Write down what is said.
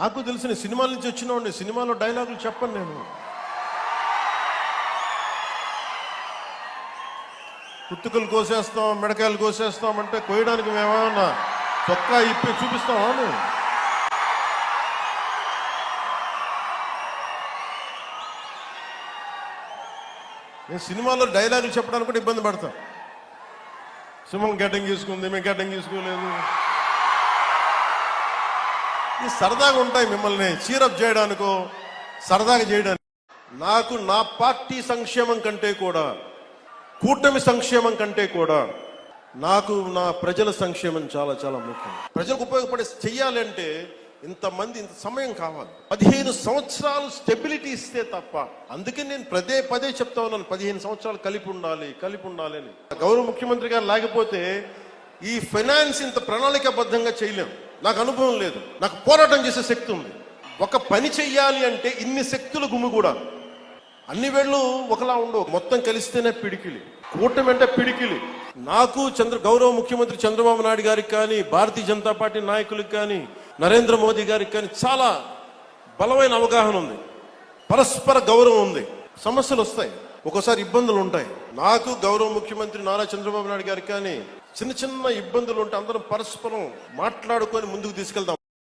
నాకు తెలిసిన సినిమాల నుంచి వచ్చినవాడిని సినిమాలో డైలాగులు చెప్పను నేను. కుత్తుకలు కోసేస్తాం మిడకాయలు కోసేస్తాం అంటే కోయడానికి మేమేమన్నా చొక్కా ఇప్పి చూపిస్తామా మేము నేను సినిమాలో డైలాగులు చెప్పడానికి కూడా ఇబ్బంది పడతాం. సింహం గడ్డం తీసుకుంది మేము గడ్డం తీసుకోలేదు ఈ సరదాగా ఉంటాయి మిమ్మల్ని. చీరప్ చేయడానికో సరదాగా చేయడానికి. నాకు నా పార్టీ సంక్షేమం కంటే కూడా కూటమి సంక్షేమం కంటే కూడా నాకు నా ప్రజల సంక్షేమం చాలా చాలా ముఖ్యం. ప్రజలకు ఉపయోగపడే చెయ్యాలంటే ఇంతమంది ఇంత సమయం కావాలి. పదిహేను సంవత్సరాలు స్టెబిలిటీ ఇస్తే తప్ప అందుకే నేను పదే పదే చెప్తా ఉన్నాను పదిహేను సంవత్సరాలు కలిపి ఉండాలి కలిపి ఉండాలి అని. గౌరవ ముఖ్యమంత్రి గారు లేకపోతే ఈ ఫైనాన్స్ ఇంత ప్రణాళికాబద్ధంగా చేయలేం. నాకు అనుభవం లేదు. నాకు పోరాటం చేసే శక్తి ఉంది. ఒక పని చెయ్యాలి అంటే ఇన్ని శక్తులు గుమ్మి కూడా. అన్ని వేళ్ళు ఒకలా ఉండవు. మొత్తం కలిస్తేనే పిడికిలి. కూటమి అంటే పిడికిలి. నాకు చంద్ర గౌరవ ముఖ్యమంత్రి చంద్రబాబు నాయుడు గారికి కానీ భారతీయ జనతా పార్టీ నాయకులకు కానీ నరేంద్ర మోదీ గారికి కానీ చాలా బలమైన అవగాహన ఉంది. పరస్పర గౌరవం ఉంది. సమస్యలు వస్తాయి. ఒక్కోసారి ఇబ్బందులు ఉంటాయి నాకు గౌరవ ముఖ్యమంత్రి నారా చంద్రబాబు నాయుడు గారికి కానీ చిన్న చిన్న ఇబ్బందులు ఉంటే అందరం పరస్పరం మాట్లాడుకొని ముందుకు తీసుకెళ్తాం